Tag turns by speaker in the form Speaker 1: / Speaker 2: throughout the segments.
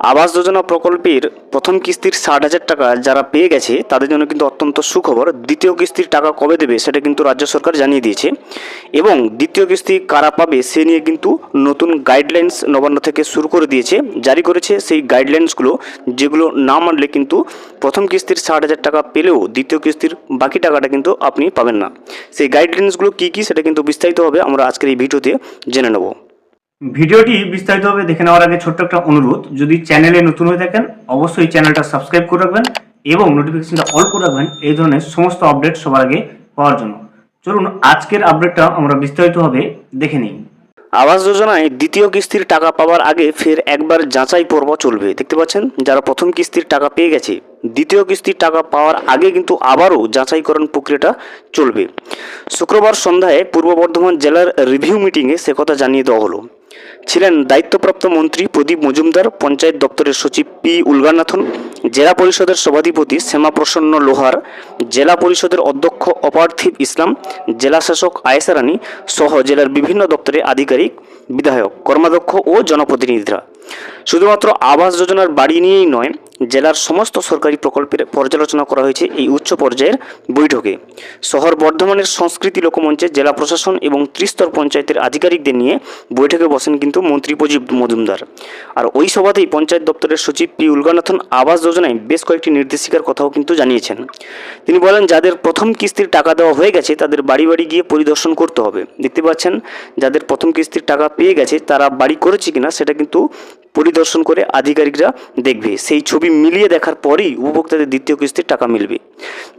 Speaker 1: আবাস যোজনা প্রকল্পের প্রথম কিস্তির ষাট হাজার টাকা যারা পেয়ে গেছে, তাদের জন্য কিন্তু অত্যন্ত সুখবর। দ্বিতীয় কিস্তির টাকা কবে দেবে সেটা কিন্তু রাজ্য সরকার জানিয়ে দিয়েছে। এবং দ্বিতীয় কিস্তি কারা পাবে সে নিয়ে কিন্তু নতুন গাইডলাইন্স নবান্ন থেকে শুরু করে দিয়েছে। জারি করেছে সেই গাইডলাইন্সগুলো যেগুলো না মানলে কিন্তু প্রথম কিস্তির ষাট হাজার টাকা পেলেও দ্বিতীয় কিস্তির বাকি টাকাটা কিন্তু আপনি পাবেন না। সেই গাইডলাইন্সগুলো কী কী সেটা কিন্তু বিস্তারিতভাবে আমরা আজকের এই ভিডিওতে জেনে নেব। ভিডিওটি বিস্তারিতভাবে দেখে নেওয়ার আগে ছোট্ট একটা অনুরোধ, যদি চ্যানেলে নতুন হয়ে থাকেন, অবশ্যই চ্যানেলটা সাবস্ক্রাইব করে রাখবেন এবং নোটিফিকেশনটা অল করে রাখবেন, এই ধরনের সমস্ত আপডেট সবার আগে পাওয়ার জন্য। চলুন, আজকের আপডেটটা আমরা বিস্তারিতভাবে দেখে নিই। আবাস যোজনায় দ্বিতীয় কিস্তির টাকা পাওয়ার আগে ফের একবার যাচাই পর্ব চলবে, দেখতে পাচ্ছেন? যারা প্রথম কিস্তির টাকা পেয়ে গেছে, দ্বিতীয় কিস্তির টাকা পাওয়ার আগে কিন্তু আবারও যাচাইকরণ প্রক্রিয়াটা চলবে। শুক্রবার সন্ধ্যায় পূর্ব বর্ধমান জেলার রিভিউ মিটিংয়ে সে কথা জানিয়ে দেওয়া হলো। ছিলেন দায়িত্বপ্রাপ্ত মন্ত্রী প্রদীপ মজুমদার, পঞ্চায়েত দপ্তরের সচিব পি উলগানাথন, জেলা পরিষদের সভাধিপতি শ্যামাপ্রসন্ন লোহার, জেলা পরিষদের অধ্যক্ষ অপার্থিব ইসলাম জেলাশাসক শাসক আয়েশা রানী সহ জেলার বিভিন্ন দপ্তরের আধিকারিক, বিধায়ক, কর্মাধ্যক্ষ ও জনপ্রতিনিধিরা। শুধুমাত্র আবাস যোজনার বাড়ি নিয়েই নয় জেলার সমস্ত সরকারি প্রকল্পের পর্যালোচনা করা হয়েছে এই উচ্চ পর্যায়ের বৈঠকে। শহর বর্ধমানের সংস্কৃতি লোকমঞ্চে জেলা প্রশাসন এবং ত্রিস্তর পঞ্চায়েতের আধিকারিকদের নিয়ে বৈঠকে বসেন কিন্তু মন্ত্রী প্রদীপ মজুমদার। আর ওই সভাতেই পঞ্চায়েত দপ্তরের সচিব পি উলগানাথন আবাস যোজনায় বেশ কয়েকটি নির্দেশিকার কথাও কিন্তু জানিয়েছেন। তিনি বলেন, যাদের প্রথম কিস্তির টাকা দেওয়া হয়ে গেছে, তাদের বাড়ি বাড়ি গিয়ে পরিদর্শন করতে হবে। দেখতে পাচ্ছেন, যাদের প্রথম কিস্তির টাকা পেয়ে গেছে, তারা বাড়ি করেছে কিনা, সেটা কিন্তু পরিদর্শন করে আধিকারিকরা দেখবে। সেই ছবি মিলিয়ে দেখার পরেই উপভোক্তাদের দ্বিতীয় কিস্তির টাকা মিলবে।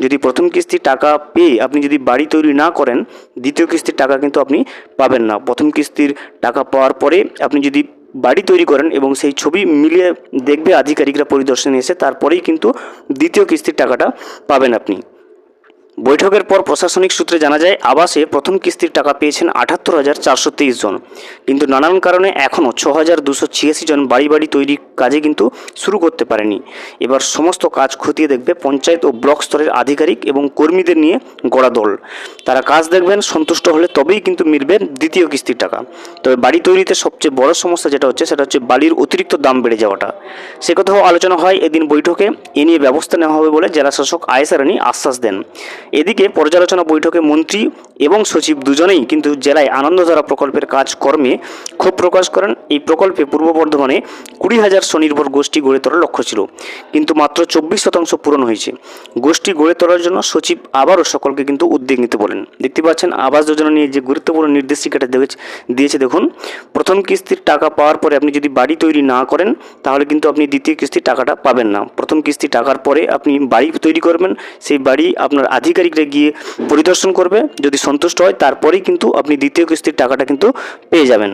Speaker 1: যদি প্রথম কিস্তির টাকা পেয়ে আপনি যদি বাড়ি তৈরি না করেন, দ্বিতীয় কিস্তির টাকা কিন্তু আপনি পাবেন না। প্রথম কিস্তির টাকা পাওয়ার পরে আপনি যদি বাড়ি তৈরি করেন এবং সেই ছবি মিলিয়ে দেখবে, আধিকারিকরা পরিদর্শনে এসে তারপরেই কিন্তু দ্বিতীয় কিস্তির টাকাটা পাবেন আপনি। বৈঠকের পর প্রশাসনিক সূত্রে জানা যায়, আবাসে প্রথম কিস্তির টাকা পেয়েছেন আটাত্তর হাজার চারশো তেইশ জন। কিন্তু নানান কারণে এখনও ছ হাজার দুশো ছিয়াশি জন বাড়ি বাড়ি তৈরির কাজে কিন্তু শুরু করতে পারেনি। এবার সমস্ত কাজ খতিয়ে দেখবে পঞ্চায়েত ও ব্লক স্তরের আধিকারিক এবং কর্মীদের নিয়ে গড়া দল। তারা কাজ দেখবেন, সন্তুষ্ট হলে তবেই কিন্তু মিলবে দ্বিতীয় কিস্তির টাকা। তবে বাড়ি তৈরিতে সবচেয়ে বড় সমস্যা যেটা হচ্ছে, সেটা হচ্ছে বালির অতিরিক্ত দাম বেড়ে যাওয়াটা। সে কথাও আলোচনা হয়, এদিন বৈঠকে এ নিয়ে ব্যবস্থা নেওয়া হবে বলে জেলা শাসক আয়েসা রানী আশ্বাস দেন। এদিকে পর্যালোচনা বৈঠকে মন্ত্রী এবং সচিব দুজনেই কিন্তু জেলায় আনন্দধারা প্রকল্পের কাজকর্মে ক্ষোভ প্রকাশ করেন। এই প্রকল্পে পূর্ব বর্ধমানে কুড়ি হাজার স্বনির্ভর গোষ্ঠী গড়ে তোলার লক্ষ্য ছিল। কিন্তু মাত্র চব্বিশ শতাংশ পূরণ হয়েছে। গোষ্ঠী গড়ে তোলার জন্য সচিব আবারও সকলকে কিন্তু উদ্যোগ নিতে বলেন। দেখতে পাচ্ছেন, আবাস যোজনা নিয়ে যে গুরুত্বপূর্ণ নির্দেশিকাটা দিয়েছে, দেখুন, প্রথম কিস্তির টাকা পাওয়ার পরে আপনি যদি বাড়ি তৈরি না করেন, তাহলে কিন্তু আপনি দ্বিতীয় কিস্তির টাকাটা পাবেন না। প্রথম কিস্তি টাকার পরে আপনি বাড়ি তৈরি করবেন, সেই বাড়ি আপনার আধিকারিকরা গিয়ে পরিদর্শন করবে। যদি সন্তুষ্ট হয়, তারপরেই কিন্তু আপনি দ্বিতীয় কিস্তির টাকাটা কিন্তু পেয়ে যাবেন।